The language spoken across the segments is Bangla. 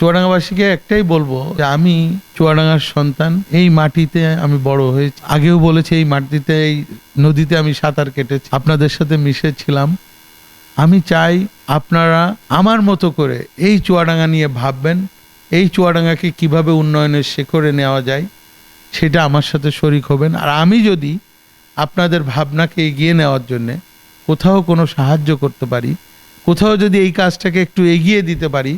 চুয়াডাঙ্গাবাসীকে একটাই বলব যে আমি চুয়াডাঙ্গার সন্তান, এই মাটিতে আমি বড় হয়েছি। আগেও বলেছি এই মাটিতে, এই নদীতে আমি সাঁতার কেটেছি। আপনাদের সাথে মিশেছিলাম। আমি চাই আপনারা আমার মতো করে এই চুয়াডাঙ্গা নিয়ে ভাববেন, এই চুয়াডাঙ্গাকে কীভাবে উন্নয়নের শেখরে নেওয়া যায়, সেটা আমার সাথে শরিক হবেন। আর আমি যদি আপনাদের ভাবনাকে এগিয়ে নেওয়ার জন্যে কোথাও কোনো সাহায্য করতে পারি, কোথাও যদি এই কাজটাকে একটু এগিয়ে দিতে পারি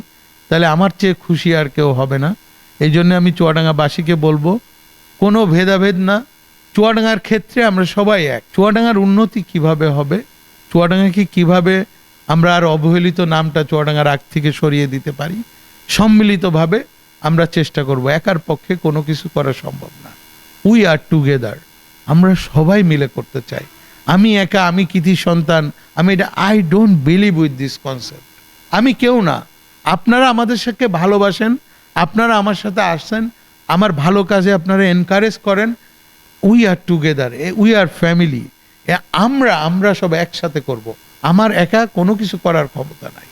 তাহলে আমার চেয়ে খুশি আর কেউ হবে না। এই জন্য আমি চুয়াডাঙ্গাবাসীকে বলব, কোনো ভেদাভেদ না। চুয়াডাঙ্গার ক্ষেত্রে আমরা সবাই এক। চুয়াডাঙ্গার উন্নতি কীভাবে হবে? চুয়াডাঙ্গাকে কীভাবে আমরা আর অবহেলিত নামটা চুয়াডাঙ্গার আগ থেকে সরিয়ে দিতে পারি? সম্মিলিতভাবে আমরা চেষ্টা করব। একার পক্ষে কোনো কিছু করা সম্ভব না। উই আর টুগেদার আমরা সবাই মিলে করতে চাই। আমি একা, আমি কৃতি সন্তান, আমি এটা I don't believe with this concept আমি কেউ না। আপনারা আমাদের সাথে ভালোবাসেন, আপনারা আমার সাথে আসছেন, আমার ভালো কাজে আপনারা এনকারেজ করেন। We are together we are family আমরা আমরা সব একসাথে করব। আমার একা কোনো কিছু করার ক্ষমতা নাই।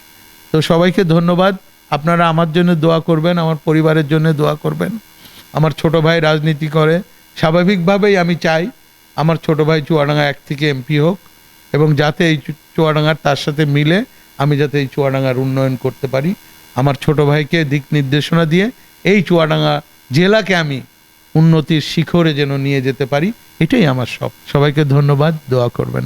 তো সবাইকে ধন্যবাদ। আপনারা আমার জন্য দোয়া করবেন, আমার পরিবারের জন্য দোয়া করবেন। আমার ছোট ভাই রাজনীতি করে, স্বাভাবিকভাবেই আমি চাই আমার ছোট ভাই চুয়াডাঙ্গা এক থেকে এমপি হোক এবং যাতে এই চুয়াডাঙ্গার তার সাথে মিলে আমি যাতে এই চুয়াডাঙ্গার উন্নয়ন করতে পারি, আমার ছোট ভাইকে দিক নির্দেশনা দিয়ে এই চুয়াডাঙ্গা জেলাকে আমি উন্নতির শিখরে যেন নিয়ে যেতে পারি, এটাই আমার সব সবাইকে ধন্যবাদ, দোয়া করবেন।